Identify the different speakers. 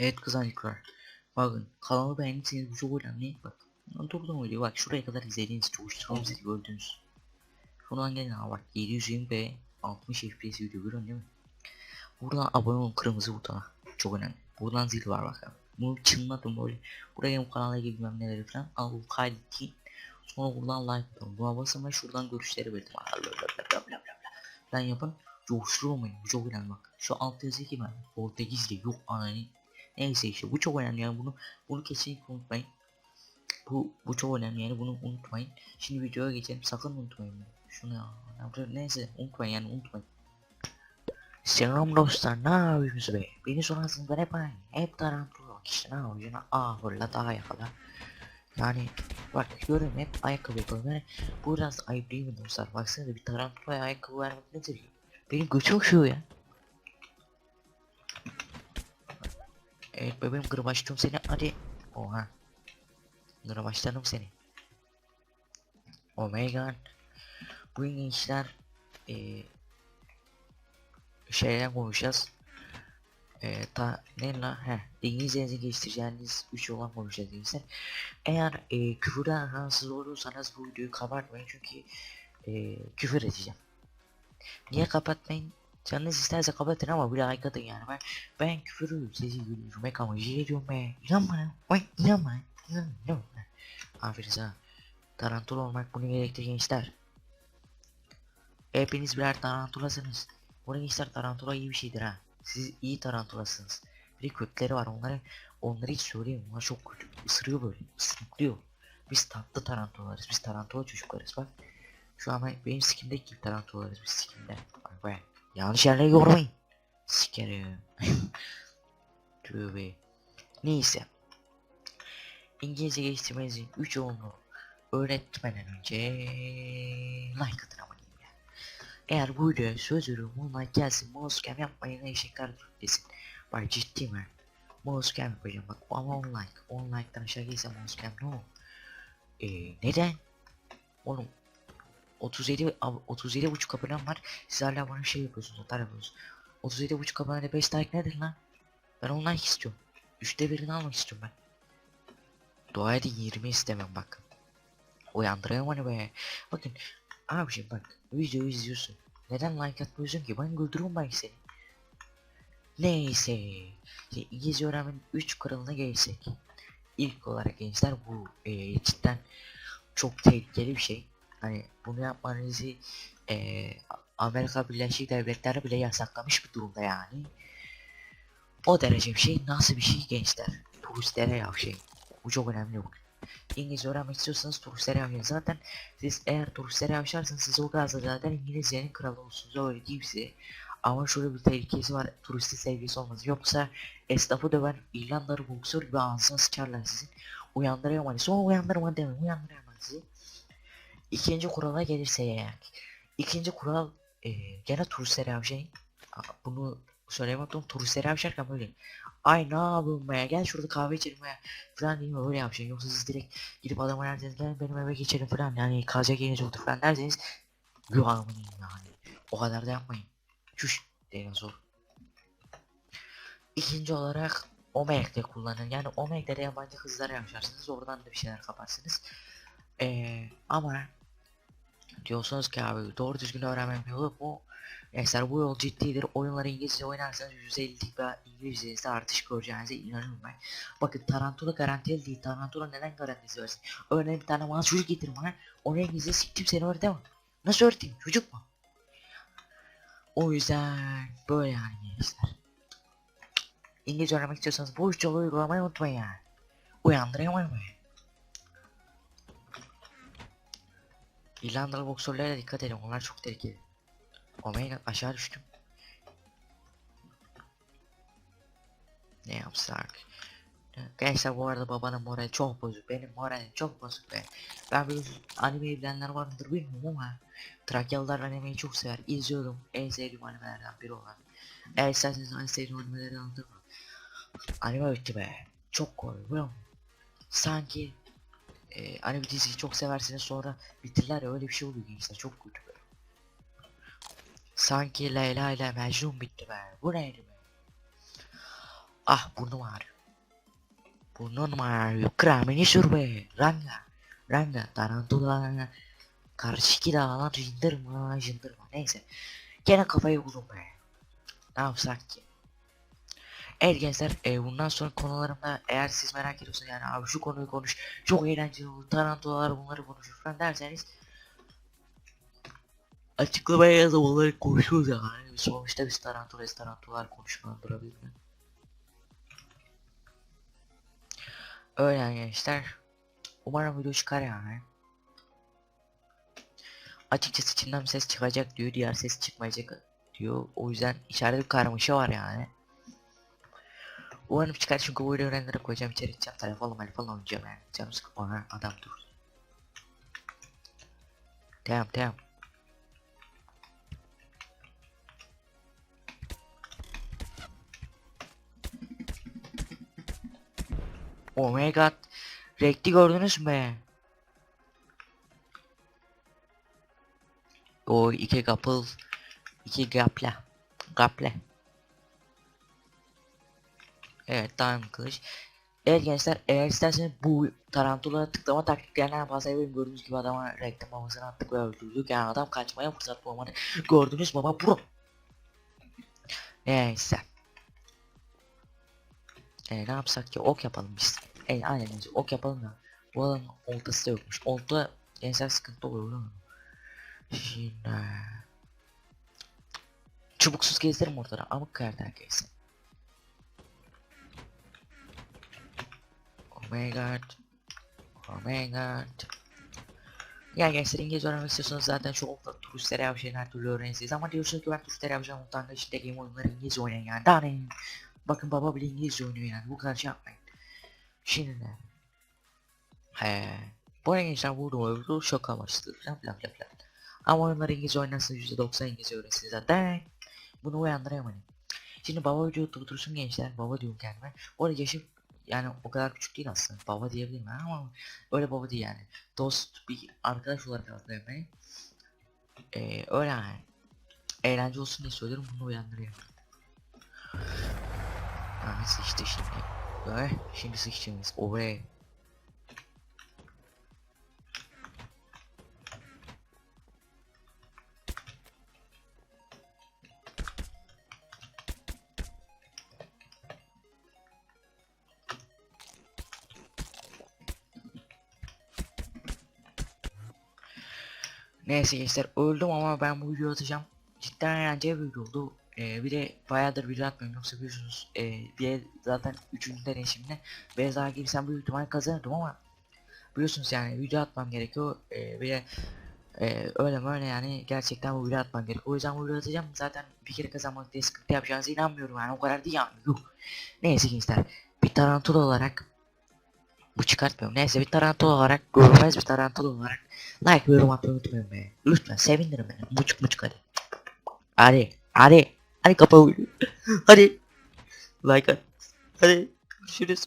Speaker 1: Evet kızancıklar. Bakın kanalı beğendiyseniz bu çok önemli. Bak. Durdum video bak şuraya kadar izlediğiniz çoğuşturalım sizi gördünüz. Şuradan gelin abi bak 720p 60 fps video görüyorsun değil mi? Buradan abone olun kırmızı butona. Çok önemli. Buradan zil var bak. Bunu çınlatın böyle. Buraya bu kanala gibi bilmem neleri falan. Al bu kaydettiğin. Sonra buradan like atın. Buna basın ve şuradan görüşleri belirtin. Lan yapın. Coşturmayın. Bu çok önemli bak. Şu alt yazı ki ben. Portekizce yok anani. Neyse işte bu çok önemli yani bunu bunu kesinlikle unutmayın. Bu bu çok önemli yani bunu unutmayın. Şimdi videoya geçelim sakın unutmayın bunu. Şunu ya. Neyse unutmayın yani unutmayın. Selam dostlar ne yapıyorsunuz be? Beni ben hep aynı. Hep tarantula işte ne yapıyorsun? Aa fırla daha yakala. Yani bak görüyorum hep ayakkabı yapıyorum. Yani bu biraz ayıp değil mi dostlar? Baksanıza bir tarantulaya ayakkabı vermek nedir ya? Benim götüm üşüyor ya. Evet bebeğim kırbaçladım seni hadi. Oha. Kırbaçladım seni. Oh my god. Bugün gençler eee şeyden konuşacağız. Eee ta ne la he İngilizcenizi geliştireceğiniz 3 olan konuşacağız gençler. Eğer eee küfürden rahatsız olursanız bu videoyu kapatmayın çünkü eee küfür edeceğim. Niye kapatmayın? Canınız isterse kapatın ama bir like atın yani ben ben küfürü sizi gülmek amacıyla ediyorum be. İnan bana. Vay inan bana. İnan, inan bana. Aferin sana. Tarantula olmak bunu gerektirir gençler. Hepiniz birer tarantulasınız. Bunu gençler tarantula iyi bir şeydir ha. Siz iyi tarantulasınız. Bir kötüleri var onları onları hiç söyleyeyim. Onlar çok kötü. Isırıyor böyle. Isırıklıyor. Biz tatlı tarantulalarız. Biz tarantula çocuklarız bak. Şu an ben, benim sikimdeki gibi tarantulalarız biz sikimde. Bak be. Yanlış yerlere yormayın. Sikerim. Tövbe. Neyse. İngilizce geliştirmenizin 3 yolunu öğretmeden önce like atın diyeyim ya. Eğer bu videoya söz veriyorum 10 like gelsin mouse cam yapmayın eşekler desin. Bak ciddi mi? Mouse cam yapacağım bak ama 10 like. 10 like'dan aşağı gelirse mouse cam ne olur? Eee neden? Oğlum 37 ab- 37 buçuk abonem var. Siz hala bana şey yapıyorsunuz, otar yapıyorsunuz. 37 buçuk abonede 5 like nedir lan? Ben ondan istiyorum. Üçte birini almak istiyorum ben. Dua edin 20 istemem bak. Uyandırayım onu be. Bakın abiciğim bak videoyu izliyorsun. Neden like atmıyorsun ki? Ben güldürürüm belki seni. Neyse. İngilizce öğrenmenin 3 kuralına gelirsek. İlk olarak gençler bu e, cidden çok tehlikeli bir şey. Hani bunu yapmanızı eee Amerika Birleşik Devletleri bile yasaklamış bir durumda yani. O derece bir şey nasıl bir şey gençler? Turistlere yavşayın. Bu çok önemli bu. İngilizce öğrenmek istiyorsanız turistlere yavşayın. Zaten siz eğer turistlere yavşarsanız siz o gazda zaten İngilizcenin kralı olursunuz. Öyle diyeyim. Ama şöyle bir tehlikesi var. Turisti sevgisi olmaz. Yoksa esnafı döven İrlandalı boksör gibi ağzına sıçarlar sizin. Hani. Sonra uyandırma. Uyandırıyorum hani sizi. İkinci kurala gelirse eğer. İkinci kural e, gene turistlere yavşayın. Aa, Bunu söylemeyi unuttum. Turistlere yavşarken böyle. Ay ne yapayım be gel şurada kahve içelim be falan diyeyim öyle yapacağım. Yoksa siz direkt gidip adama derseniz gel benim eve geçelim falan yani kalacak yeriniz yoktur falan derseniz Yuvarlanın yani. O kadar da yapmayın. Çüş dinozor. İkinci olarak Omeg'de kullanın. Yani Omeg'de de yabancı kızlara yaşarsınız. Oradan da bir şeyler kaparsınız. Ee, ama diyorsunuz ki abi doğru düzgün öğrenmem yolu bu. Gençler bu yol ciddidir. Oyunları İngilizce oynarsanız 150'lik bir İngilizcenizde artış göreceğinize inanıyorum ben. Bakın Tarantula garantili değil. Tarantula neden garantisi versin? Örneğin bir tane bana çocuk getirin bana. Onu İngilizce siktim seni öğretemem. Nasıl öğreteyim? Çocuk mu? O yüzden böyle yani gençler. İngilizce öğrenmek istiyorsanız bu üç yolu uygulamayı unutmayın yani. Uyandırayım mı? İrlandalı boksörlere dikkat edin onlar çok tehlikeli. Omega aşağı düştüm. Ne yapsak? Gençler bu arada babanın morali çok bozuk. Benim moralim çok bozuk be. Ben biliyorsun anime bilenler var mıdır bilmiyorum ama Trakyalılar animeyi çok sever. İzliyorum. En sevdiğim animelerden biri olan. Eğer isterseniz en sevdiğim animeleri anlatırım. Anime bitti be. Çok musun? Sanki e, anime diziyi çok seversiniz sonra bitirler ya öyle bir şey oluyor gençler çok kötü be. Sanki Leyla ile Mecnun bitti be. Bu neydi be? Ah burnum ağrıyor. Bunun Mario Kramini surbe Ranga Ranga Tarantula Karşıki dağlar jındırma jındırma neyse Gene kafayı buldum be Ne yapsak ki Evet gençler e, bundan sonra konularımda eğer siz merak ediyorsanız yani abi şu konuyu konuş çok eğlenceli olur tarantulalar bunları konuşur falan derseniz açıklamaya yazın onları konuşuruz yani sonuçta biz tarantulayız tarantular konuşmalandırabilir mi? Öyle yani gençler. Umarım video çıkar yani. Açıkçası içimden bir ses çıkacak diyor diğer ses çıkmayacak diyor. O yüzden içeride bir karmaşa var yani Umarım çıkar çünkü bu render'e koyacağım içeri gideceğim telefonla telefonla oynayacağım yani. Canım sıkma ha adam dur. Tamam tamam. Oh my god. Renkli gördünüz mü? O iki couple iki gaple gaple Evet tamam kılıç. Evet gençler eğer isterseniz bu tarantula tıklama taktiklerinden bahsedebilirim gördüğünüz gibi adama reklam havasını attık ve öldürdük. Yani adam kaçmaya fırsat bulamadı. Gördünüz baba bro? Neyse. E, ne yapsak ki? Ok yapalım biz. E, aynen ok yapalım ya. Bu adamın oltası da yokmuş. Olta gençler sıkıntı olur değil mi Şimdi Çubuksuz gezerim ortada. Amık kayarak gezsin Oh my god. Ya gençler İngilizce öğrenmek istiyorsanız zaten şu okla turistlere yapacağın her türlü öğrenirsiniz ama diyorsunuz ki ben turistlere yapacağım utangaç işte game oyunları İngilizce oynayın yani. Daha Bakın baba bile İngilizce oynuyor yani. Bu kadar şey yapmayın. Şimdi ne? He. Bu arada gençler? Burada oyunu şok amaçlı. Falan filan filan filan Ama oyunları İngilizce oynarsanız %90 İngilizce öğrenirsiniz zaten. Bunu uyandıramadım Şimdi baba videoyu durdursun gençler. Baba diyorum kendime. Bu arada yaşım yani o kadar küçük değil aslında. Baba diyebilirim ben ama öyle baba değil yani. Dost bir arkadaş olarak beni. Ee, öyle yani. Eğlence olsun diye söylüyorum bunu uyandırıyorum. Aha sıçtı şimdi. Böyle şimdi sıçtığımız oraya. Neyse gençler öldüm ama ben bu videoyu atacağım. Cidden eğlenceli bir video oldu. Ee, bir de bayağıdır video atmıyorum yoksa biliyorsunuz ee, bir zaten 3. deneyişimde biraz daha girsem büyük ihtimal kazanırdım ama biliyorsunuz yani video atmam gerekiyor ee, bir de ee, öyle böyle yani gerçekten bu video atmam gerekiyor o yüzden bu video atacağım zaten bir kere kazanmak diye sıkıntı yapacağınıza inanmıyorum yani o kadar değil yani yuh. neyse gençler bir tarantula olarak bu çıkartmıyorum. Neyse bir tarantula olarak görmez bir tarantula olarak like ve yorum atmayı unutmayın be. Lütfen sevinirim beni muçuk muçuk hadi. Hadi hadi. Hadi kapa hadi. Like at. Hadi görüşürüz